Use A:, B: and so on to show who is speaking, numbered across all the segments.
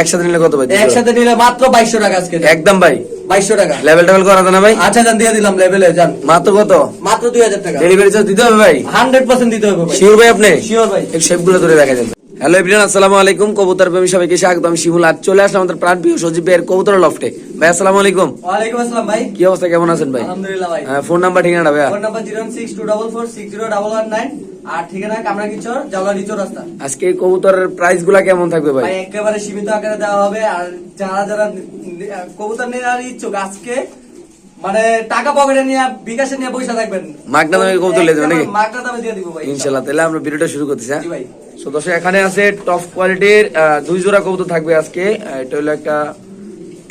A: একসাথে নিলে কত ভাই?
B: একসাথে নিলে মাত্র বাইশশো টাকা আজকে।
A: একদম ভাই।
B: বাইশশো টাকা।
A: লেভেল টেভেল করা না ভাই?
B: আচ্ছা জান দিয়ে দিলাম লেভেলে যান।
A: মাত্র কত?
B: মাত্র দুই হাজার টাকা।
A: ডেলিভারি চার্জ দিতে হবে ভাই?
B: হান্ড্রেড পার্সেন্ট দিতে হবে
A: শিওর ভাই আপনি?
B: শিওর ভাই।
A: এই শেপগুলো ধরে দেখা যাবে। হ্যালো এভরিয়ান আসসালামু আলাইকুম। কবুতর প্রেমী সবাইকে স্বাগত শিমুল আজ চলে আসলাম আমাদের প্রাণ প্রিয় সজীব ভাইয়ের কবুতর লফটে ভাই আসসালামু আলাইকুম।
B: ওয়ালাইকুম আসসালাম ভাই।
A: কি অবস্থা? কেমন আছেন ভাই?
B: আলহামদুলিল্লাহ ভাই।
A: ফোন নাম্বার ঠিকানা ভাই
B: ফোন নাম্বার 06244601119 আর ঠিকানা রাস্তা।
A: আজকে কবুতরের প্রাইসগুলা কেমন থাকবে ভাই?
B: একেবারে সীমিত আকারে দেওয়া হবে আর যারা যারা কবুতর নেওয়ার ইচ্ছুক আজকে মানে টাকা পকেটে নিয়ে বিকাশে নিয়ে পয়সা থাকবেন।
A: মাগনা দামে কবুতর নাকি?
B: মাগনা দামে দিয়ে দিব ভাই।
A: ইনশাল্লাহ তাহলে আমরা ভিডিওটা শুরু করতেছি হ্যাঁ?
B: ভাই।
A: So, দর্শক এখানে আছে টপ কোয়ালিটির দুই জোড়া কবুতর থাকবে আজকে। এটা হলো একটা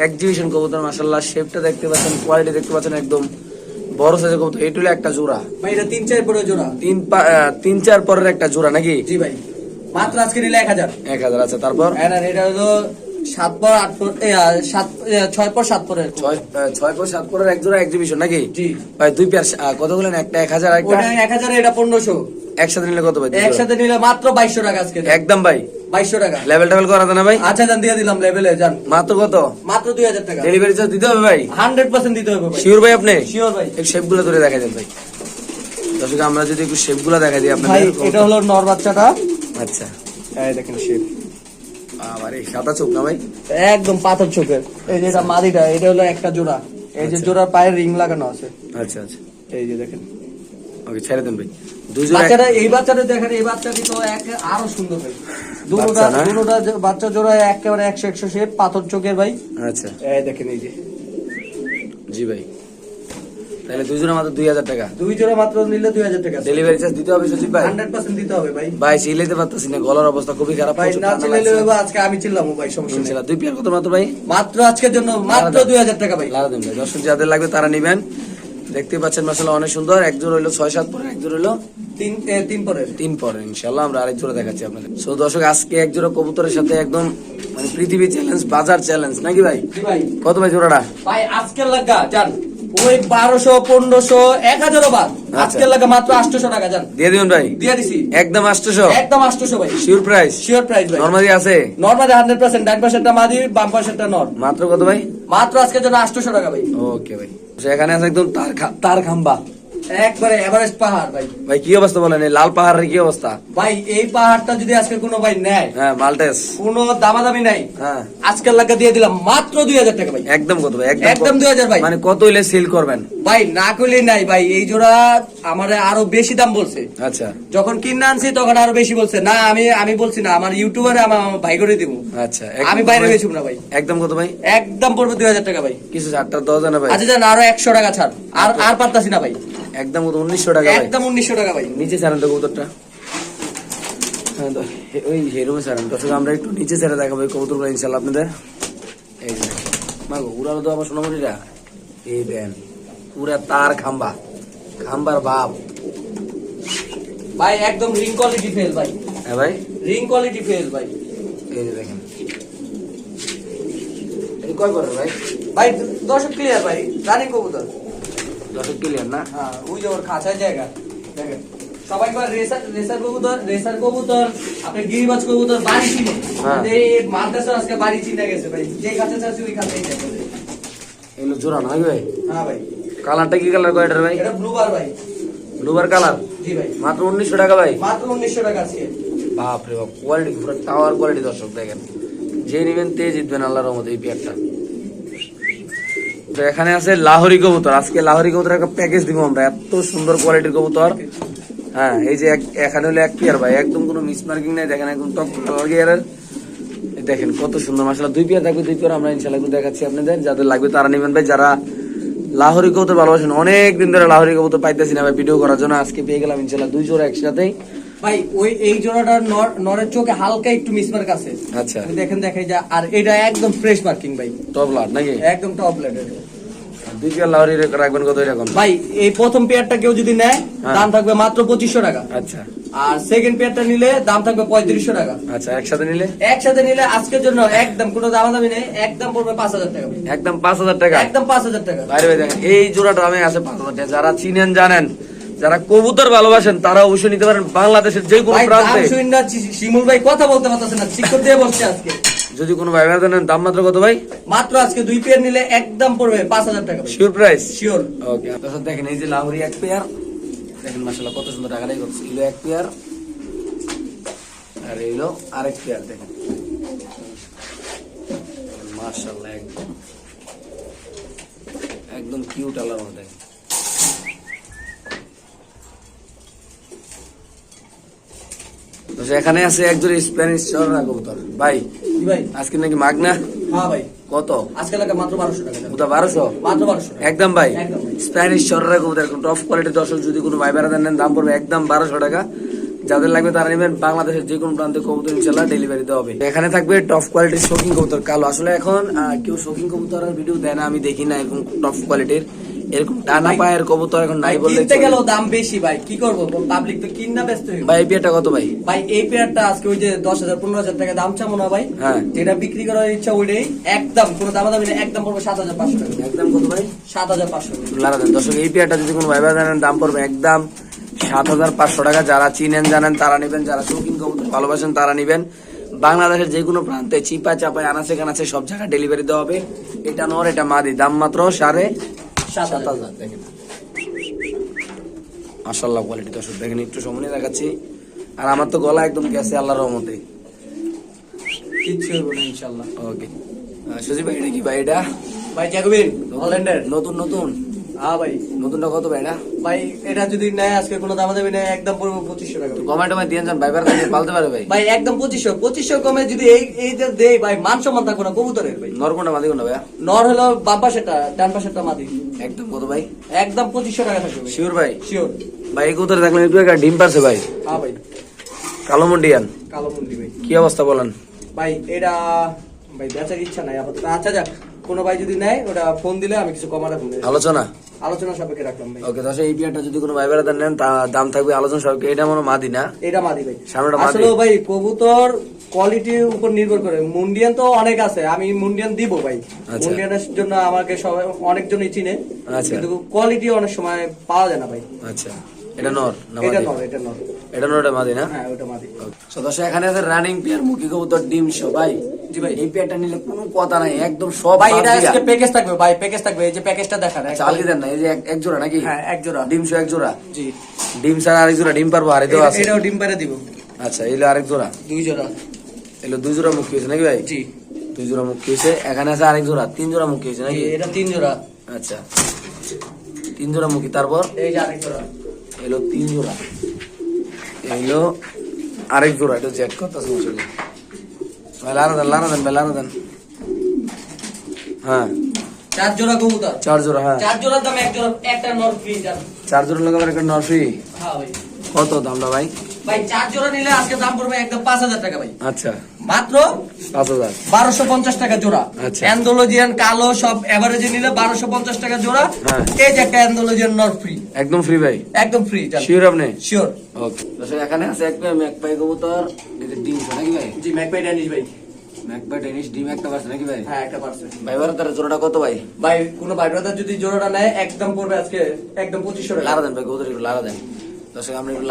A: এক্সিবিশন কবুতর মাসাল্লাহ শেপটা দেখতে পাচ্ছেন কোয়ালিটি দেখতে পাচ্ছেন একদম বড় সাইজের কবুতর। এটা হলো একটা জোড়া।
B: ভাই এটা তিন চার পরে জোড়া।
A: তিন তিন চার পরের একটা জোড়া নাকি?
B: জি ভাই। মাত্র আজকে নিলে এক হাজার।
A: এক হাজার আছে তারপর?
B: হ্যাঁ এটা হলো সাত পর আট পর সাত ছয় পর সাত পরের।
A: ছয় ছয় পর সাত পরের এক জোড়া এক্সিবিশন নাকি?
B: জি।
A: ভাই দুই পেয়ার কত বলেন একটা এক হাজার একটা?
B: এক হাজার এটা পনেরোশো।
A: একসাথে নিলে কত ভাই?
B: একসাথে নিলে মাত্র বাইশশো টাকা আজকে।
A: একদম ভাই।
B: বাইশশো টাকা।
A: লেভেল টেভেল করা না ভাই?
B: আচ্ছা যান দিয়ে দিলাম লেভেলে যান
A: মাত্র কত?
B: মাত্র দুই হাজার টাকা।
A: ডেলিভারি চার্জ দিতে হবে ভাই?
B: হান্ড্রেড পার্সেন্ট দিতে হবে
A: শিওর ভাই আপনি?
B: শিওর ভাই।
A: এক শেপ ধরে দেখা যান ভাই। দর্শক আমরা যদি একটু শেপগুলো দেখা দিই আপনাদের
B: এটা হলো নর বাচ্চাটা।
A: আচ্ছা।
B: এই দেখেন শেপ
A: সাদা চোখ না ভাই?
B: একদম পাথর চোখের। এই যে এটা মাদিটা এটা হলো একটা জোড়া। এই যে জোড়ার পায়ের রিং লাগানো আছে।
A: আচ্ছা আচ্ছা।
B: এই যে দেখেন।
A: ওকে ছেড়ে দেন ভাই।
B: বাচ্চাটা এই বাচ্চাটা দেখেন এই বাচ্চাটি তো এক- আরও সুন্দর ভাই। দুটোটা দুটোটা বাচ্চা জোড়া একেবারে একশো একশো শেপ পাথর চোখের ভাই।
A: আচ্ছা।
B: এই দেখেন এই যে।
A: জি ভাই। তাহলে দুই জোড়া মাত্র দুই হাজার টাকা।
B: দুই জোড়া মাত্র নিলে দুই হাজার টাকা।
A: ডেলিভারি চার্জ দিতে হবে সচিব ভাই?
B: হান্ড্রেড পার্সেন্ট দিতে হবে ভাই।
A: ভাই চিল্লাইতে পারতেছি না গলার অবস্থা খুবই খারাপ
B: ভাই না আজকে আমি চিল্লাম ভাই সমস্যা নেই।
A: দুই পেয়ার কত মাত্র ভাই?
B: মাত্র আজকের জন্য মাত্র দুই হাজার টাকা ভাই
A: দর্শক যাদের লাগবে তারা নিবেন। দেখতে পাচ্ছেন মাসাল্লাহ অনেক সুন্দর। এক জোড়া হইল ছয় সাত পরে একজন জোড়া হইল
B: তিন তিন পরের।
A: তিন পরে ইনশাল্লাহ আমরা আরেক জোড়া দেখাচ্ছি আপনাদের। সো দর্শক আজকে এক জোড়া কবুতরের সাথে একদম মানে পৃথিবী চ্যালেঞ্জ বাজার চ্যালেঞ্জ নাকি ভাই?
B: ভাই।
A: কত ভাই জোড়াটা?
B: ভাই আজকের লাগা জান। ওই বারোশো পনেরোশো এক হাজারও বাদ।
A: আচ্ছা।
B: আজকের লাগে মাত্র আটশোশো টাকা জান।
A: দিয়ে দিবেন ভাই?
B: দিয়ে দিছি।
A: একদম আটশোশো?
B: একদম আটশোশো ভাই।
A: শিওর প্রাইস
B: শিওর প্রাইস ভাই।
A: নর্মালি আছে?
B: নর্মালি হান্ড্রেড পার্সেন্ট ডান পার্সেন্টটা মাদি বাম পার্সেন্টটা নর।
A: মাত্র কত ভাই?
B: মাত্র আজকের জন্য আটশোশো টাকা ভাই।
A: ওকে ভাই। এখানে আছে একদম তার তার খাম্বা।
B: একবারে এভারেস্ট পাহাড় ভাই।
A: ভাই কি অবস্থা বলেন? এই লাল পাহাড়ের কি অবস্থা?
B: ভাই এই পাহাড়টা যদি আজকে কোনো ভাই নেয়
A: হ্যাঁ মাল্টেস।
B: কোনো দামাদামি নাই।
A: হ্যাঁ।
B: আজকের লাগা দিয়ে দিলাম মাত্র দুই হাজার টাকা ভাই।
A: একদম কত ভাই?
B: একদম
A: কত?
B: 2000 ভাই।
A: মানে কত হইলে সেল করবেন?
B: ভাই না নাই ভাই। এই জোড়া আমার আরও বেশি দাম বলছে।
A: আচ্ছা।
B: যখন কিনে আনছি তখন আরও বেশি বলছে। না আমি আমি বলছি না আমার ইউটিউবারে আমার ভাই করে দিব।
A: আচ্ছা
B: আমি বাইরে? বেচুম না ভাই।
A: একদম কত ভাই?
B: একদম পড়বে দুই হাজার টাকা ভাই।
A: কিছু চারটা দশ জানা ভাই।
B: আচ্ছা জান আরও একশো টাকা ছাড়। আর আর পারতাছি না ভাই।
A: একদম উনিশশো টাকা
B: একদম উনিশশো টাকা ভাই।
A: নিচে ছাড়েন তো কবুতরটা। হ্যাঁ, ওই হেরুমে ছাড়েন। দর্শক আমরা একটু নিচে ছেড়ে দেখাবো এই কবুতরগুলো ইনশাল্লাহ আপনাদের। এই মাগো উড়ালো তো আমার সোনামণিরা এই দেন পুরা তার খাম্বা। খাম্বার বাপ।
B: ভাই একদম রিং কোয়ালিটি ফেল ভাই।
A: হ্যাঁ ভাই।
B: রিং কোয়ালিটি ফেল ভাই।
A: এই যে দেখেন। কয় করে ভাই?
B: ভাই দর্শক ক্লিয়ার ভাই রানিং কবুতর।
A: দর্শক ক্লিয়ার না?
B: হ্যাঁ ওই যে ওর খাঁচার জায়গা। দেখেন সবাই কয় রেসার রেসার কবুতর রেসার কবুতর আপনি গিরিবাজ কবুতর বাড়ি চিনে।
A: হ্যাঁ।
B: এই মাদ্রাসা আজকে বাড়ি চিনে গেছে ভাই। যে চাচ্ছি ওই যাবে
A: এগুলো জোড়া নয় ভাই?
B: হ্যাঁ ভাই।
A: কালারটা কি কালার কয়টার ভাই?
B: এটা ভাই।
A: কালার
B: জি ভাই।
A: মাত্র উনিশশো টাকা ভাই?
B: মাত্র উনিশশো টাকা আছে।
A: বাপ রে বাপ কোয়ালিটি পুরো টাওয়ার কোয়ালিটি দর্শক দেখেন। যে নিবেন তে জিতবেন আল্লাহর রহমতে এই পেয়ারটা তো এখানে আছে লাহোরি কবুতর। আজকে লাহোরি কবুতর একটা প্যাকেজ দিব আমরা, এত সুন্দর কোয়ালিটির কবুতর। হ্যাঁ এই যে এখানে হলো এক পেয়ার ভাই, একদম কোনো মিস মার্কিং নাই, দেখেন একদম কালার গিয়ারের দেখেন কত সুন্দর মাসালা দুই পেয়ার থাকবে, দুই পেয়ার আমরা ইনশাল্লাহ দেখাচ্ছি আপনাদের, যাদের লাগবে তারা নেবেন ভাই। যারা লাহোরি কবুতর ভালোবাসেন অনেক দিন ধরে লাহোরি কবুতর পাইতেছি না ভাই ভিডিও করার জন্য আজকে পেয়ে গেলাম ইনশাল্লাহ দুই জোড়া একসাথেই।
B: ভাই ওই এই জোড়াটার নর নরের চোখে হালকা একটু মিসমার্ক আছে।
A: আচ্ছা।
B: দেখেন দেখাই যা আর এটা একদম ফ্রেশ মার্কিং ভাই।
A: টপ লাট নাকি?
B: একদম টপ লেভেল
A: দুই পেয়ার লাহোরি রাখবেন কত এরকম?
B: ভাই এই প্রথম পেয়ারটা কেউ যদি নেয়
A: হ্যাঁ।
B: দাম থাকবে মাত্র পঁচিশশো টাকা।
A: আচ্ছা।
B: আর সেকেন্ড পেয়ারটা নিলে দাম থাকবে পঁয়ত্রিশশো টাকা।
A: আচ্ছা একসাথে নিলে?
B: একসাথে নিলে আজকের জন্য একদম কোনো দামাদামি নেই একদম পড়বে পাঁচ হাজার টাকা।
A: একদম পাঁচ হাজার টাকা?
B: একদম পাঁচ হাজার টাকা।
A: ভাই দেখেন এই জোড়াটা আমি আছে পাঁচ হাজার টাকা। যারা চিনেন জানেন যারা কবুতর ভালোবাসেন তারা অবশ্যই নিতে পারেন বাংলাদেশের যে কোনো প্রান্তে।
B: শিমুল ভাই কথা বলতে পারতেছে না শিক্ষক দিয়ে বসছে আজকে।
A: যদি কোনো ভাই ভাই নেন দাম মাত্র কত ভাই?
B: মাত্র আজকে দুই পেয়ার নিলে একদম পড়বে পাঁচ হাজার টাকা
A: শিওর প্রাইস
B: শিওর
A: ওকে আপনার দেখেন এই যে লাহোরি এক পেয়ার দেখেন মাসাল্লাহ কত সুন্দর টাকাটাই করছে এলো এক পেয়ার আর এলো আরেক পেয়ার দেখেন। মাসাল্লাহ একদম। একদম কিউট আলার মধ্যে এখানে আছে একজন স্প্যানিশ চড়া কবুতর। ভাই
B: ভাই?
A: আজকে নাকি মাগনা?
B: হ্যাঁ ভাই।
A: কত?
B: আজকে লাগে মাত্র টাকা মাত্র
A: একদম ভাই। স্প্যানিশ কবুতর একদম টপ কোয়ালিটি দর্শক যদি কোনো ভাই নেন দাম পড়বে একদম বারোশো টাকা। যাদের লাগবে তারা নেবেন বাংলাদেশের যে কোনো প্রান্তে কবুতর ইনশাল্লাহ ডেলিভারি দেওয়া হবে। এখানে থাকবে টপ কোয়ালিটির শৌখিন কবুতর কালো। আসলে এখন কেউ শৌখিন কবুতরের ভিডিও দেয় না আমি দেখি না এরকম টপ কোয়ালিটির এরকম টানা পায়ের কবুতর এখন নাই বললে
B: কিনতে গেলেও দাম বেশি ভাই কি করব? পাবলিক তো কিনা ব্যস্ত হয়ে
A: ভাই এই বিয়েটা কত ভাই?
B: ভাই এই পেয়ারটা আজকে ওই যে দশ হাজার পনেরো হাজার টাকা দাম চাবো না ভাই।
A: হ্যাঁ।
B: যেটা বিক্রি করার ইচ্ছা ওইটাই। একদম কোনো দামা দামি একদম পড়বে সাত হাজার পাঁচশো টাকা।
A: একদম কত ভাই?
B: সাত হাজার পাঁচশো টাকা।
A: দেন। দর্শক এই পেয়ারটা যদি কোনো ভাই ভাই জানেন দাম পড়বে একদম সাত হাজার পাঁচশো টাকা। যারা চিনেন জানেন তারা নেবেন। যারা শৌখিন কবুতর ভালোবাসেন তারা নেবেন। বাংলাদেশের যে কোনো প্রান্তে চিপা চাপায় আনাচে কানাচে সব জায়গায় ডেলিভারি দেওয়া হবে। এটা নর এটা মাদি। দাম মাত্র সাড়ে
B: সাত
A: সাত
B: হাজার
A: হাজার দেখেন। মাসাল্লাহ কোয়ালিটি দর্শক দেখেন একটু সময় দেখাচ্ছি। আর আমার তো গলা একদম গেছে আল্লাহর রহমতে।
B: কিচ্ছু হইব না ইনশাল্লাহ
A: ওকে। সুজি ভাই এটা কি ভাই এটা?
B: ভাই জ্যাকোবিন হল্যান্ডের
A: নতুন নতুন?
B: হ্যাঁ ভাই।
A: নতুনটা কত ভাই এটা?
B: ভাই এটা যদি নেয় আজকে কোনো দামা দামি নেয় একদম পড়বে পঁচিশশো টাকা।
A: কমেন্ট টমেন্ট দিয়ে যান ভাই পালতে পারে ভাই।
B: ভাই একদম পঁচিশশো। পঁচিশশো কমে যদি এই এই যে দেই ভাই মান সম্মান থাকব না কবুতরের ভাই।
A: নর কোনটা মাদি কোনটা ভাইয়া?
B: নর হলো বাম পাশেরটা ডান পাশেরটা মাদি।
A: একদম কত ভাই?
B: একদম পঁচিশশো টাকা থাকবে
A: শিওর ভাই।
B: শিওর
A: ভাই কোথায় একটু একটা ডিম পারছে ভাই।
B: হ্যাঁ ভাই।
A: কালো মন্ডিয়ান।
B: কালো ভাই।
A: কি অবস্থা বলেন?
B: ভাই এটা ভাই বেচার ইচ্ছা নাই আপাতত। আচ্ছা যাক কোনো ভাই যদি নেয় ওটা ফোন দিলে আমি কিছু কমা রাখুন
A: আলোচনা?
B: আলোচনা সাপেক্ষে রাখলাম ভাই।
A: ওকে দশ এই বিয়ারটা যদি কোনো ভাই বেড়াতে নেন দাম থাকবে আলোচনা সবকে এটা মনে মাদি না?
B: এটা মাদি ভাই।
A: সামনেটা মাদি।
B: আসলে ভাই কবুতর কোয়ালিটির উপর নির্ভর করে। মুন্ডিয়ান তো অনেক আছে আমি মুন্ডিয়ান দিব ভাই।
A: আচ্ছা।
B: মুন্ডিয়ানের জন্য আমাকে সবাই অনেকজনই চিনে
A: আচ্ছা।
B: কিন্তু কোয়ালিটি অনেক সময় পাওয়া যায় না ভাই।
A: আচ্ছা। এটা নর
B: এটা
A: নর এটা মাদি না?
B: হ্যাঁ ওটা মাদি।
A: সদস্য এখানে আছে রানিং পেয়ার মুখী কবুতর ডিম শো ভাই
B: জি ভাই।
A: এই পেয়ারটা নিলে কোনো কথা নাই একদম সব
B: ভাই এটা আজকে প্যাকেজ থাকবে ভাই প্যাকেজ থাকবে এই যে প্যাকেজটা দেখান
A: চাল দেন না এই যে এক- জোড়া নাকি?
B: হ্যাঁ এক জোড়া।
A: ডিম শো এক জোড়া?
B: জি।
A: ডিম ছাড়া আরেক জোড়া ডিম পারব আরেক দেওয়া আছে।
B: এটাও ডিম পারে দিব।
A: আচ্ছা আরেক জোড়া।
B: দুই জোড়া।
A: এলো দুই জোড়া মুখী হয়েছে নাকি ভাই?
B: জি।
A: দুই জোড়া মুখী হয়েছে এখানে আছে আরেক জোড়া তিন জোড়া মুখী হয়েছে নাকি?
B: এটা তিন জোড়া।
A: আচ্ছা। তিন জোড়া মুখী তারপর?
B: এই যে আরেক জোড়া।
A: এলো তিন জোড়া। এলো আরেক জোড়া এটা করতেছে মুসলি ভাই লানা দেন লানা দেন ভাই লানা দেন। হ্যাঁ।
B: চার জোড়া কবুতর।
A: চার জোড়া হ্যাঁ।
B: চার জোড়ার দাম এক জোড়া একটা নর ফ্রি
A: চার জোড়া লাগাবার একটা নরফি
B: হ্যাঁ ভাই।
A: কত দামটা ভাই?
B: ভাই চার জোড়া নিলে আজকে দাম পড়বে একদম পাঁচ হাজার টাকা ভাই।
A: আচ্ছা।
B: মাত্র
A: পাঁচ হাজার।
B: বারোশো পঞ্চাশ টাকা জোড়া।
A: আচ্ছা।
B: অ্যান্ডোলজিয়ান কালো সব এভারেজে নিলে বারোশো পঞ্চাশ টাকা জোড়া।
A: হ্যাঁ।
B: এই যে একটা অ্যান্ডোলজিয়ান নর ফ্রি
A: একদম ফ্রি ভাই।
B: একদম ফ্রি
A: শিওর আপনি?
B: শিওর
A: ওকে এখানে আছে এক পাই ম্যাকপাই কবুতর। ডিম নাকি ভাই?
B: জি ম্যাকপাই ড্যানিশ ভাই।
A: ম্যাকপাই টেনিস ডিম একটা পাচ্ছে নাকি ভাই?
B: হ্যাঁ একটা পার্সেন্ট
A: ভাই বার তার জোড়াটা কত ভাই?
B: ভাই কোনো ভাই ব্রাদার যদি জোড়াটা নেয় একদম পড়বে আজকে একদম পঁচিশশো টাকা।
A: লারা দেন ভাই কবুতর লারা দেন। দর্শক আমরা একটু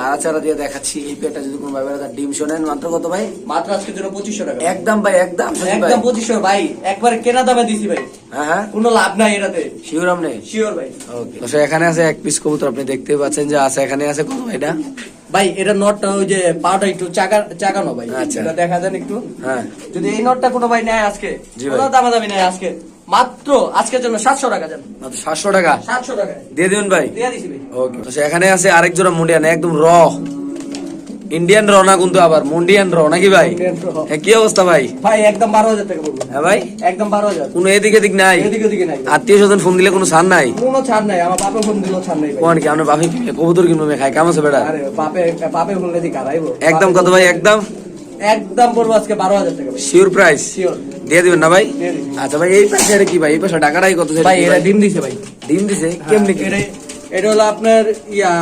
A: দিয়ে দেখাচ্ছি এই যদি কোনো ভাই তার ডিম শোনেন। মাত্র কত ভাই?
B: মাত্র আজকের জন্য পঁচিশশো টাকা।
A: একদম ভাই একদম
B: একদম পঁচিশশো ভাই। একবারে কেনা দামে দিছি ভাই।
A: হ্যাঁ হ্যাঁ।
B: কোনো লাভ নাই এটাতে।
A: শিওর আপনি?
B: শিওর ভাই।
A: ওকে দর্শক এখানে আছে এক পিস কবুতর আপনি দেখতে পাচ্ছেন যে আছে এখানে আছে কত এটা?
B: ভাই এটা নটটা ওই যে পাটা একটু চাকা চাকানো ভাই।
A: আচ্ছা।
B: এটা দেখা যান একটু।
A: হ্যাঁ।
B: যদি এই নটটা কোনো ভাই নেয় আজকে কোনো দামা দামি নেয় আজকে। মাত্র আজকের জন্য সাতশো টাকা
A: মাত্র সাতশো টাকা?
B: সাতশো টাকা
A: দিয়ে দিবেন ভাই?
B: দিয়ে দিছি ভাই।
A: ওকে তো এখানে আছে আরেক জোড়া মুন্ডিয়ান একদম র। ইন্ডিয়ান কিন্তু আবার মুন্ডিয়ান র নাকি ভাই? হ্যাঁ, কি অবস্থা ভাই?
B: ভাই একদম বারো হাজার টাকা পড়বে
A: হ্যাঁ ভাই?
B: একদম বারো হাজার।
A: কোনো এদিক এদিক নাই?
B: এদিকে ওদিকে নাই।
A: আত্মীয় স্বজন ফোন দিলে কোনো ছাড় নাই?
B: কোনো ছাড় নাই আমার বাপে ফোন দিলেও ছাড় নাই
A: কোন কি আমরা বাপে কবুতর কিনবো খাই কাম আছে বেটা?
B: আরে বাপে বাপে ফোন দিলে কারাইবো।
A: একদম কত ভাই একদম?
B: একদম পড়ব আজকে বারো হাজার টাকা
A: শিওর প্রাইস
B: শিওর
A: দিয়ে দিবেন না ভাই? আচ্ছা ভাই এই পাশে এটা কি ভাই? এই পাশে টাকাটাই কত
B: ভাই এটা ডিম দিছে ভাই।
A: ডিম দিছে? কেমনি কি?
B: এটা হলো আপনার ইয়া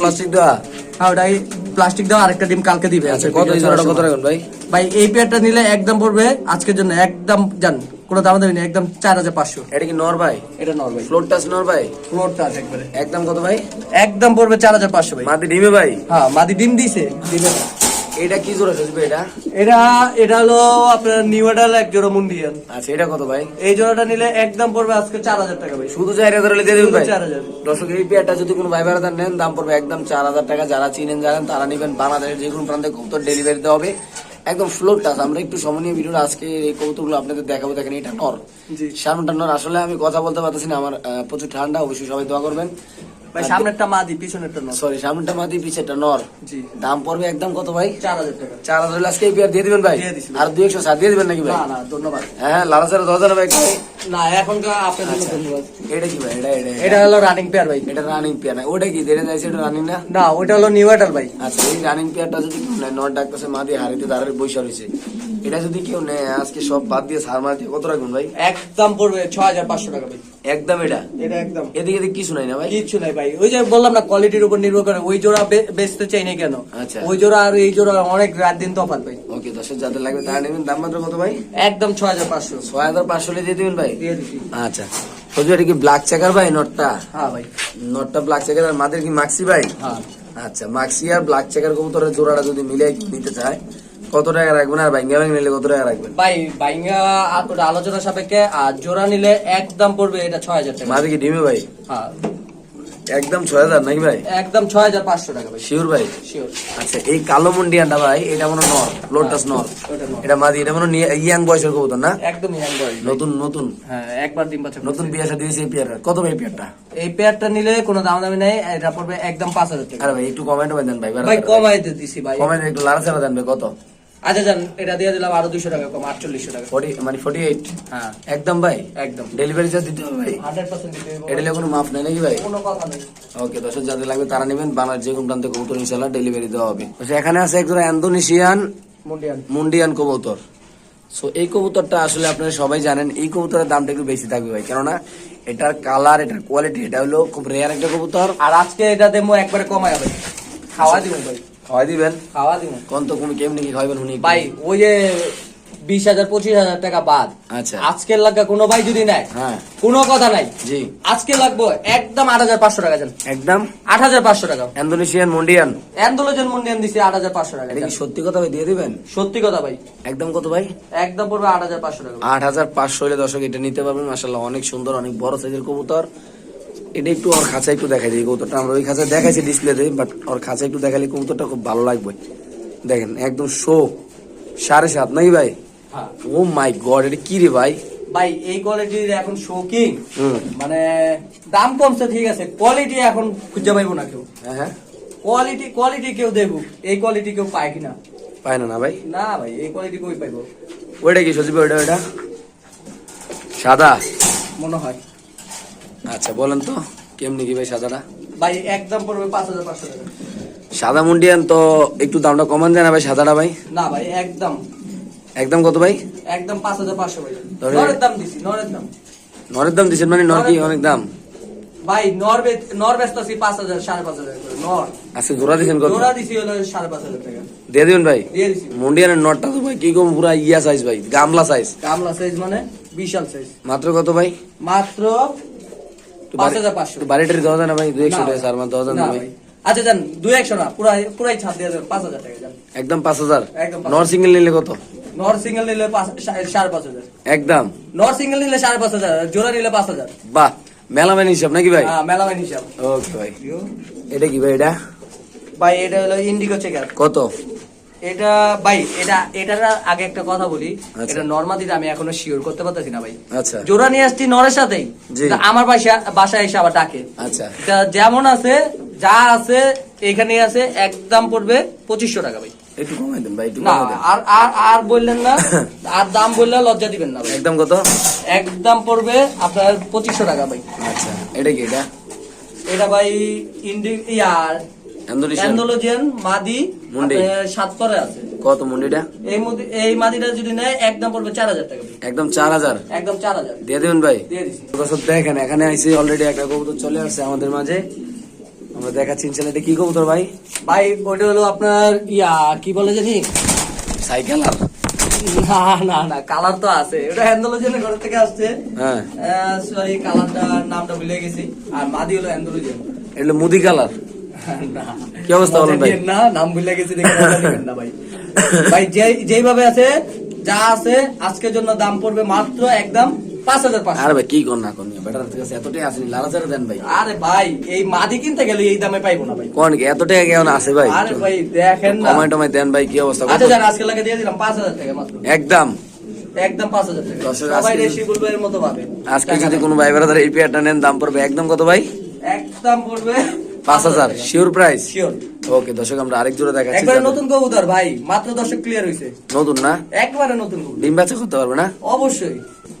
A: প্লাস্টিক দেওয়া
B: হ্যাঁ ওটাই প্লাস্টিক দেওয়া আরেকটা ডিম কালকে দিবে।
A: আচ্ছা কত জোড়াটা কত রাখুন ভাই?
B: ভাই এই পেয়ারটা নিলে একদম পড়বে আজকের জন্য। একদম জান কোনো দাম দেবেন একদম চার হাজার পাঁচশো।
A: এটা কি নর ভাই?
B: এটা নর ভাই।
A: ফ্লোর টাচ নর ভাই?
B: ফ্লোরটা আছে একবারে।
A: একদম কত ভাই?
B: একদম পড়বে চার হাজার পাঁচশো ভাই।
A: মাটি ডিমে ভাই?
B: হ্যাঁ মাদি ডিম দিছে। ডিমে
A: এটা কি জোড়া এটা?
B: এটা এটা হলো আপনার নিউ এডাল এক জোড়া মুন্ডিয়ান
A: আচ্ছা এটা কত ভাই?
B: এই জোড়াটা নিলে একদম পড়বে আজকে চার হাজার টাকা ভাই।
A: শুধু চার হাজার দিয়ে দেবেন ভাই?
B: চার হাজার।
A: দর্শক এই পেয়ারটা যদি কোনো ভাই ভাড়া নেন দাম পড়বে একদম চার হাজার টাকা। যারা চিনেন জানেন তারা নেবেন বাংলাদেশের যে কোনো প্রান্তে কবুতর ডেলিভারি দেওয়া হবে। একদম ফ্লোর টাচ আমরা একটু সমনীয় ভিডিওর আজকে এই কবুতরগুলো আপনাদের দেখাবো। দেখেন এটা নর। সামনটা নর। আসলে আমি কথা বলতে পারতেছি না। আমার প্রচুর ঠান্ডা। অবশ্যই সবাই দোয়া করবেন।
B: ভাই সামনেরটা মাদি পিছনেরটা নয়
A: সরি সামনটা মাটি পিছেরটা নর।
B: জি।
A: দাম পড়বে একদম কত ভাই?
B: চার হাজার টাকা।
A: চার হাজার হলে আজকে দিয়ে দিবেন ভাই? আর দিয়ে দিবেন নাকি ভাই?
B: না না ধন্যবাদ।
A: হ্যাঁ লালা স্যার ভাই
B: না এখন তো জন্য ধন্যবাদ।
A: এটা কি ভাই? এটা এটা
B: এটা। হলো রানিং পেয়ার ভাই।
A: এটা রানিং পেয়ার না। ওটা কি? দেড়ে যাইছে এটা রানিং না?
B: না ওইটা হলো নিউ ভাই।
A: আচ্ছা এই রানিং পেয়ারটা যদি নট ডাকতেছে মা দিয়ে হারিতে দাঁড়ারে বৈশা রয়েছে। এটা যদি কেউ নেয় আজকে সব বাদ দিয়ে সার মার দিয়ে কত রাখবেন ভাই?
B: একদম পড়বে ছয় হাজার পাঁচশো টাকা ভাই।
A: একদম এটা?
B: এটা একদম।
A: এদিকে এদিকে কিছু নাই না ভাই?
B: কিচ্ছু নাই ভাই। ওই যে বললাম না কোয়ালিটির উপর নির্ভর করে। ওই জোড়া বেচতে চাই না কেন?
A: আচ্ছা।
B: ওই জোড়া আর এই জোড়া অনেক রাত দিন তফাৎ ভাই।
A: ওকে যাদের লাগবে তারা নেবেন। দাম মাত্র কত ভাই?
B: একদম ছয় হাজার পাঁচশো।
A: ছয় হাজার পাঁচশো দিয়ে দিবেন ভাই?
B: দিয়ে দিচ্ছি।
A: আচ্ছা। বুঝলি এটা কি ব্ল্যাক চেকার ভাই নটটা?
B: হ্যাঁ ভাই।
A: নটটা ব্ল্যাক চেকার আর মাদের কি মাক্সি ভাই?
B: হ্যাঁ।
A: আচ্ছা মাক্সি আর ব্ল্যাক চেকার কবুতরের জোড়াটা যদি মিলে নিতে চায় কত টাকা রাখবেন আর ভাঙ্গা ভাঙ্গা নিলে কত টাকা রাখবেন?
B: ভাই বাইঙ্গা আর আলোচনা সাপেক্ষে আর জোড়া নিলে একদম পড়বে এটা ছয় হাজার টাকা।
A: মাদের কি ডিমে ভাই?
B: হ্যাঁ।
A: একদম ছয় হাজার নাকি ভাই?
B: একদম ছয় হাজার পাঁচশো টাকা ভাই।
A: শিওর ভাই?
B: শিওর
A: আচ্ছা এই কালো মুন্ডিয়ানটা ভাই এটা মনে নর লোটাস নর। এটা মাদি এটা মনে ইয়াং বয়সের কবুতর না?
B: একদম ইয়াং বয়
A: নতুন নতুন।
B: হ্যাঁ একবার ডিম বাচ্চা
A: নতুন বিয়ে এই পেয়ারটা। কত ভাই পেয়ারটা?
B: এই পেয়ারটা নিলে কোনো দাম দামি নেই এটা পড়বে একদম পাঁচ হাজার টাকা।
A: আরে ভাই একটু কমেন্ট করে দেন ভাই
B: ভাই কমাই দিছি ভাই।
A: কমেন্ট একটু লাড়া ছাড়া দেন ভাই কত?
B: আচ্ছা যান এটা দিয়ে দিলাম আরও দুশো টাকা কম আটচল্লিশশো টাকা।
A: ফর্টি মানে ফর্টি এইট
B: হ্যাঁ।
A: একদম ভাই?
B: একদম।
A: ডেলিভারি চার্জ দিতে হবে ভাই?
B: হান্ড্রেড পার্সেন্ট দিতে হবে।
A: এটা কোনো মাফ নাই নাকি ভাই?
B: কোনো কথা নেই।
A: ওকে দশ যাদের লাগবে তারা নেবেন। বাংলার যে কোনো প্রান্তে কবুতর ইনশাল্লাহ ডেলিভারি দেওয়া হবে। এখানে আছে একজন অ্যান্ডোনেশিয়ান
B: মুন্ডিয়ান।
A: মুন্ডিয়ান কবুতর। সো এই কবুতরটা আসলে আপনারা সবাই জানেন এই কবুতরের দামটা একটু বেশি থাকবে ভাই। কেননা এটার কালার এটার কোয়ালিটি এটা হলো খুব রেয়ার একটা কবুতর।
B: আর আজকে এটা দেবো একবারে কমাই হবে খাওয়া দিব ভাই।
A: খাওয়াই দিবেন?
B: খাওয়া দিব
A: কোন তো কোন কেমনি কি খাওয়াবেন
B: ভাই ওই যে বিশ হাজার পঁচিশ হাজার টাকা বাদ।
A: আচ্ছা।
B: আজকের লাগা কোনো ভাই যদি নেয়
A: হ্যাঁ।
B: কোনো কথা নাই।
A: জি।
B: আজকে লাগবো একদম আট হাজার পাঁচশো টাকা যান
A: একদম?
B: আট হাজার পাঁচশো টাকা।
A: ইন্দোনেশিয়ান মুন্ডিয়ান?
B: অ্যান্ডোলোজন মুন্ডিয়ান দিছি আট হাজার পাঁচশো টাকা
A: এটা কি সত্যি কথা ভাই দিয়ে দিবেন?
B: সত্যি কথা ভাই।
A: একদম কত ভাই?
B: একদম পড়বে আট হাজার পাঁচশো টাকা।
A: আট হাজার পাঁচশো হলে দর্শক এটা নিতে পারবেন মাসাল্লাহ অনেক সুন্দর অনেক বড় সাইজের কবুতর। এটা একটু ওর খাঁচা একটু দেখাই দিই কবুতরটা আমরা ওই খাঁচা দেখাইছি ডিসপ্লেতে বাট ওর খাঁচা একটু দেখালে কবুতরটা খুব ভালো লাগবে। দেখেন একদম শো সাড়ে সাত নাকি ভাই?
B: হ্যাঁ।
A: ও মাই গড এটা কি রে ভাই?
B: ভাই এই কোয়ালিটির এখন শৌকিং মানে দাম কমছে ঠিক আছে কোয়ালিটি এখন খুঁজে পাইবো না কেউ।
A: হ্যাঁ হ্যাঁ।
B: কোয়ালিটি কোয়ালিটি কেউ দেখুক এই কোয়ালিটি কেউ পায় কিনা?
A: পায় না না ভাই?
B: না ভাই এই কোয়ালিটি কই পাইবো?
A: ওইটা কি সজিব ওইটা ওইটা? সাদা?
B: মনে হয়।
A: আচ্ছা বলেন তো কেমনি কি ভাই সাদাটা?
B: ভাই একদম পড়বে পাঁচ হাজার পাঁচশো টাকা।
A: সাদা মুন্ডিয়ান তো একটু দামটা কমান যায় না ভাই সাদাটা ভাই।
B: না ভাই একদম
A: একদম কত ভাই?
B: একদম পাঁচ হাজার পাঁচশো ভাই। নরের দাম দিছি নরের দাম।
A: নরের দাম দিচ্ছেন মানে নর কি অনেক দাম?
B: ভাই নর বে- নর বেচতেছি পাঁচ হাজার সাড়ে পাঁচ হাজার করে নর।
A: আজকে জোড়া দিচ্ছেন কত?
B: জোড়া দিছি হলো সাড়ে পাঁচ হাজার টাকা।
A: দিয়ে দিবেন ভাই?
B: দিয়ে দিছি।
A: মুন্ডিয়ানের নটটা তো ভাই কি কম পুরা ইয়া সাইজ ভাই গামলা সাইজ
B: কামলা সাইজ মানে বিশাল সাইজ
A: মাত্র কত ভাই?
B: মাত্র পাঁচ হাজার পাঁচশো।
A: বাড়িটারি দেওয়া যায় না ভাই দুই একশো টাকা। সার মান দেওয়া যায় না
B: না
A: ভাই।
B: ভাই। আচ্ছা যান দুই একশো না পুরাই পুরাই ছাড় দিয়ে দেবেন পাঁচ হাজার টাকা যান।
A: একদম পাঁচ হাজার? নর সিঙ্গেল নিলে কত?
B: নর সিঙ্গেল নিলে সাড়ে পাঁচ হাজার।
A: একদম।
B: নর সিঙ্গেল নিলে সাড়ে পাঁচ হাজার জোড়া নিলে পাঁচ হাজার।
A: বাহ মেলামেন হিসাব নাকি ভাই?
B: হ্যাঁ হিসাব।
A: ওকে ভাই। এটা কি ভাই এটা?
B: ভাই এটা হলো ইন্ডিগো চেকার
A: কত?
B: এটা ভাই এটা এটার আগে একটা কথা বলি।
A: আচ্ছা।
B: এটা আমি এখনও শিওর করতে পারতেছি না ভাই।
A: আচ্ছা।
B: জোড়া নিয়ে আসছি নরের সাথেই। আমার বাসা বাসায় এসে আবার ডাকে।
A: আচ্ছা।
B: যেমন আছে যা আছে এখানে আছে একদম পড়বে পঁচিশশো টাকা ভাই।
A: একটু কমাই দেন ভাই একটু
B: আর আর আর বললেন না আর দাম বললে লজ্জা দিবেন না
A: একদম কত?
B: একদম পড়বে আপনার পঁচিশশো টাকা ভাই।
A: আচ্ছা এটা কি এটা?
B: এটা ভাই ইন্ডি ইয়ার অ্যান্ডোলজিয়ান মাদি সাত পরে আছে।
A: কত মুন্ডিটা?
B: এই এই মাদিটা যদি নেয় একদম পড়বে চার হাজার টাকা
A: একদম চার হাজার?
B: একদম চার হাজার।
A: দিয়ে দেবেন ভাই? দেখেন এখানে আইসি অলরেডি একটা কবুতর চলে আসছে আমাদের মাঝে। আমরা দেখাচ্ছি এটা কি কবুতর ভাই?
B: ভাই ওটা হলো আপনার ইয়া কি বলে জানি?
A: সাইকেল আর?
B: না না না কালার তো আছে। ওটা অ্যান্ডোলজিয়ানের ঘর থেকে আসছে।
A: হ্যাঁ।
B: সরি কালারটা নামটা ভুলে গেছি। আর মাদি হলো অ্যান্ডোলজিয়ান।
A: এটা মুদি কালার। কি অবস্থা বলেন ভাই?
B: না নাম ভুলে গেছি দেখে না ভাই। ভাই যেইভাবে আছে যা আছে আজকের জন্য দাম পড়বে মাত্র একদম পাঁচ হাজার
A: আরে ভাই কি কর না কর বেটার কাছে এতটাই আসেনি লালাচারে দেন ভাই।
B: আরে ভাই এই মাদি কিনতে গেলে এই দামে পাইবো না ভাই।
A: কোন কি এতটাই কেমন আছে ভাই?
B: আরে ভাই দেখেন না।
A: কমাই টমাই দেন ভাই কি অবস্থা?
B: আচ্ছা যান আজকে লাগে দিয়ে দিলাম পাঁচ হাজার টাকা মাত্র।
A: একদম।
B: একদম পাঁচ হাজার টাকা। সবাই মতো পাবে
A: আজকে যদি কোনো ভাই বেড়াদার এই পেয়ারটা নেন দাম পড়বে একদম কত ভাই?
B: একদম পড়বে
A: পাঁচ হাজার শিওর প্রাইস
B: শিওর
A: ওকে দর্শক আমরা আরেক জোড়া দেখাচ্ছি
B: একবারে নতুন কবুতর ভাই মাত্র দর্শক ক্লিয়ার হয়েছে
A: নতুন না?
B: একবারে নতুন
A: ডিম বাচ্চা করতে পারবে না?
B: অবশ্যই।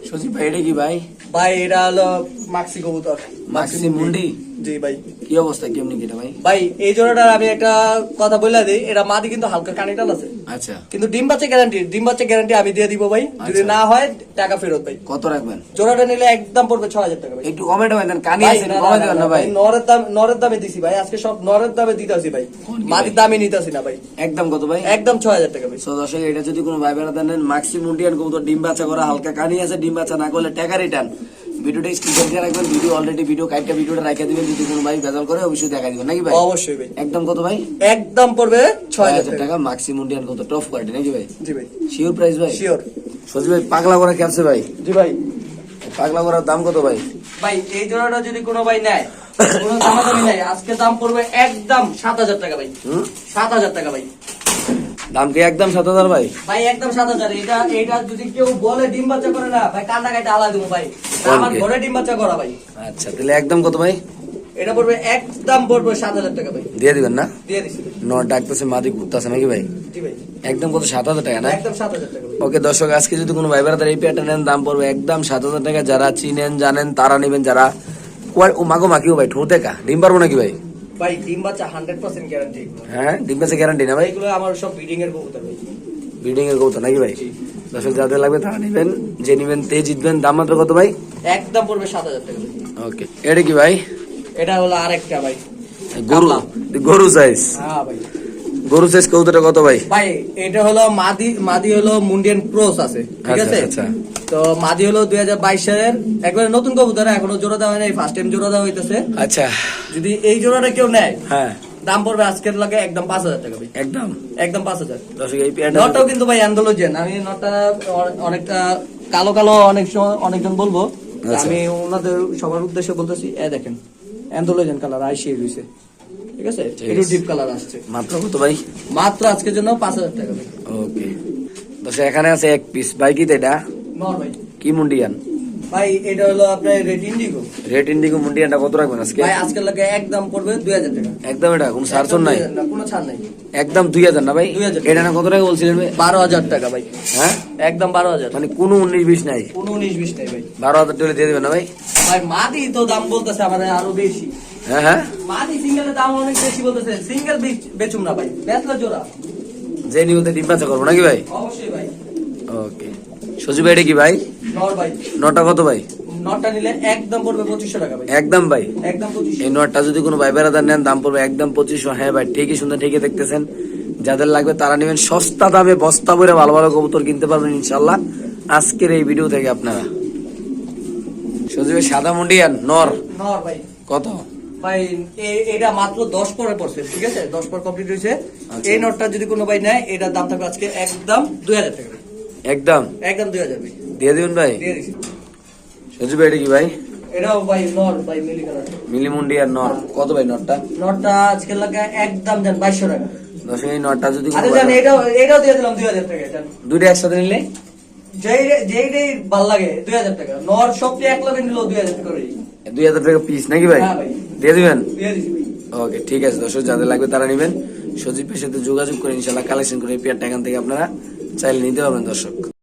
A: সজীব ভাই এটা কি ভাই?
B: ভাই এটা হলো মাক্সি কবুতর।
A: মাক্সি মুন্ডি?
B: জি ভাই।
A: কি অবস্থা? কেমনি কি এটা ভাই?
B: ভাই এই জোড়াটার আমি একটা কথা বলে দিই এটা মাদি কিন্তু হালকা কানিটাল আছে।
A: আচ্ছা।
B: কিন্তু ডিম বাচ্চা গ্যারান্টি ডিম বাচ্চা গ্যারান্টি আমি দিয়ে দিব ভাই। যদি
A: আচ্ছা।
B: না হয় টাকা ফেরত ভাই।
A: কত রাখবেন?
B: জোড়াটা নিলে একদম পড়বে ছ হাজার টাকা ভাই।
A: একটু দেন কানি আছে
B: না, না,
A: দেবেন ভাই,
B: নরের দাম নরের দামে দিছি ভাই আজকে সব নরের দামে দিতেছি ভাই।
A: কোন কি
B: মাটির
A: ভাই?
B: দামে নিতেছি না ভাই।
A: একদম কত ভাই?
B: একদম ছ হাজার টাকা ভাই।
A: সো দর্শক এটা যদি কোনো ভাই বেড়া দেন মাক্সি মুন্ডিয়ান কবুতর ডিম বাচ্চা করা হালকা কানি আছে ডিম বাচ্চা না করলে টাকা রিটার্ন ভিডিওটা স্ক্রিন দিয়ে রাখবেন ভিডিও অলরেডি ভিডিও কাইটটা ভিডিওটা রেখে দিবেন যদি কোনো ভাই বেজাল করে অবশ্যই দেখা দিবেন নাকি ভাই?
B: অবশ্যই ভাই।
A: একদম কত ভাই?
B: একদম পড়বে ছয়
A: ছয়
B: হাজার
A: হাজার
B: টাকা
A: টাকা মুন্ডিয়ান কত টপ কোয়ালিটি নাকি ভাই?
B: জি ভাই।
A: শিওর প্রাইস ভাই?
B: শিওর
A: সজি ভাই পাগলা করা ক্যাপসে ভাই?
B: জি ভাই।
A: পাগলা করার দাম কত ভাই?
B: ভাই এই জোড়াটা যদি কোনো ভাই নেয় কোনো দামাদামি নাই। আজকে দাম পড়বে একদম সাত হাজার টাকা ভাই। সাত হাজার টাকা ভাই।
A: দাম কি একদম সাত হাজার ভাই?
B: ভাই একদম সাত হাজার। এটা এটা যদি কেউ বলে ডিম বাচ্চা করে না ভাই কান্না কাটে আলা দেবো ভাই। আমার ঘরে ডিম বাচ্চা করা ভাই।
A: আচ্ছা তাহলে একদম কত ভাই?
B: এটা পড়বে একদম পড়বে সাত হাজার টাকা ভাই।
A: দিয়ে দিবেন না?
B: দিয়ে দিছি।
A: ন ডাকতেছে মাদি ঘুরতেছে নাকি ভাই? একদম কত? সাত হাজার টাকা না? ওকে দর্শক আজকে যদি কোনো ভাই বেড়াদার এই পেয়ারটা নেন দাম পড়বে একদম সাত হাজার টাকা। যারা চিনেন জানেন তারা নেবেন যারা মাগো মাকিও ভাই ঠোঁটে কা ডিম পারব নাকি ভাই?
B: ভাই ডিম বাচ্চা হান্ড্রেড পার্সেন্ট গ্যারান্টি
A: হ্যাঁ ডিম পাচ্ছে গ্যারান্টি না ভাই?
B: এগুলো আমার সব ব্রিডিং এর কবুতর ভাই।
A: ব্রিডিং এর কবুতর নাকি ভাই। দর্শক যাদের লাগবে তারা নেবেন। যে নিবেন তে জিতবেন। দাম মাত্র কত ভাই?
B: একদম পড়বে সাত হাজার টাকা।
A: ওকে এটা কি ভাই?
B: এটা হলো আরেকটা ভাই।
A: গরু। গরু সাইজ
B: হ্যাঁ ভাই।
A: গরু সাইজ কত ভাই?
B: ভাই এটা হলো মাদি মাদি হলো মুন্ডিয়ান ক্রস আছে ঠিক
A: আচ্ছা,
B: আছে?
A: আচ্ছা।
B: তো মাদি হলো দুই হাজার বাইশ সালের একবারে নতুন কবুতর এখনও জোড়া দেওয়া হয় ফার্স্ট টাইম জোড়া দেওয়া হইতেছে।
A: আচ্ছা।
B: যদি এই জোড়াটা কেউ নেয়
A: হ্যাঁ।
B: দাম পড়বে আজকের লাগে একদম পাঁচ হাজার টাকা ভাই।
A: একদম?
B: একদম পাঁচ হাজার। নটটাও কিন্তু ভাই অ্যান্ডোলজিয়ান আমি নটটা অনেকটা কালো কালো অনেক সময় অনেকজন বলব।
A: আচ্ছা।
B: আমি ওনাদের সবার উদ্দেশ্যে বলতেছি এ দেখেন অ্যান্ডোলজিয়ান কালার আইসি রয়েছে ঠিক আছে? একটু ডিপ কালার আসছে।
A: মাত্র কত ভাই?
B: মাত্র আজকের জন্য পাঁচ হাজার টাকা
A: ওকে দর্শক এখানে আছে এক পিস ভাই কি তো এটা কি মুন্ডিয়ান?
B: ভাই এটা হলো আপনার রেড ইন্ডিগো
A: রেড ইন্ডিগো মুন্ডিয়ানটা কত রাখবেন আজকে?
B: ভাই আজকের লাগে একদম পড়বে দুই হাজার টাকা।
A: একদম এটা? কোনো সারছন
B: একদম
A: নাই?
B: না, কোনো ছাড় নাই।
A: একদম দুই হাজার না ভাই? এটা না কত টাকা বলছিলেন ভাই?
B: বারো হাজার টাকা ভাই।
A: হ্যাঁ?
B: একদম বারো হাজার।
A: মানে কোনো উনিশ বিশ নাই?
B: কোনো উনিশ বিশ নাই ভাই।
A: বারো হাজার টাকা দিয়ে দেবেন না ভাই?
B: ভাই মাদি তো দাম বলতেছে আমাদের আরও বেশি।
A: হ্যাঁ হ্যাঁ।
B: মাদি সিঙ্গেলের দাম অনেক বেশি বলতেছে। সিঙ্গেল বেচুম না ভাই বেচলে জোড়া।
A: যে ডিম বাচ্চা করব নাকি ভাই?
B: অবশ্যই ভাই।
A: ওকে। সজীব এটা কি ভাই?
B: নর ভাই।
A: নটা কত ভাই?
B: নটটা নিলে একদম পড়বে পঁচিশশো টাকা ভাই।
A: একদম ভাই।
B: একদম পঁচিশশো।
A: এই নটটা যদি কোনো ভাই নেন দাম পড়বে একদম হ্যাঁ ভাই ঠিকই সুন্দর ঠিকই দেখতেছেন। যাদের লাগবে তারা নেবেন সস্তা দামে বস্তা ভরে ভালো ভালো কবুতর কিনতে পারবেন ইনশাল্লাহ। আজকের এই ভিডিও থেকে আপনারা সজীবের সাদা মুন্ডিয়ান নর।
B: নর ভাই।
A: কত?
B: ভাই এটা মাত্র দশ পরে পড়ছে ঠিক আছে? দশ পর কমপ্লিট হয়েছে।
A: আচ্ছা।
B: এই নোটটা যদি কোনো ভাই নেয় এটার দাম থাকবে আজকে একদম দুই হাজার টাকা
A: একদম?
B: একদম দুই হাজার
A: দিয়ে দিবেন ভাই?
B: দিয়ে দিছি।
A: সজীব এটা কি ভাই?
B: এটাও ভাই নর ভাই মিলি কালার।
A: মিলি মুন্ডিয়ান নর। কত ভাই নটটা
B: নটটা আজকে লাগে একদম বাইশশো টাকা।
A: দর্শক এই নটটা যদি
B: জান এটাও এটাও দিয়ে দিলাম দুই হাজার টাকা
A: দুইটা একসাথে নিলে?
B: যেই যেইটাই ভালো লাগে দুই হাজার টাকা। নর সবচেয়ে এক লগে নিলেও দুই হাজার টাকা
A: দুই হাজার টাকা পিস নাকি ভাই? দিয়ে দিবেন? ওকে ঠিক আছে দর্শক যাদের লাগবে তারা নেবেন। সজীবের সাথে যোগাযোগ করে ইনশাল্লাহ কালেকশন করে এই পেয়ারটা এখান থেকে আপনারা চাইলে নিতে পারবেন দর্শক।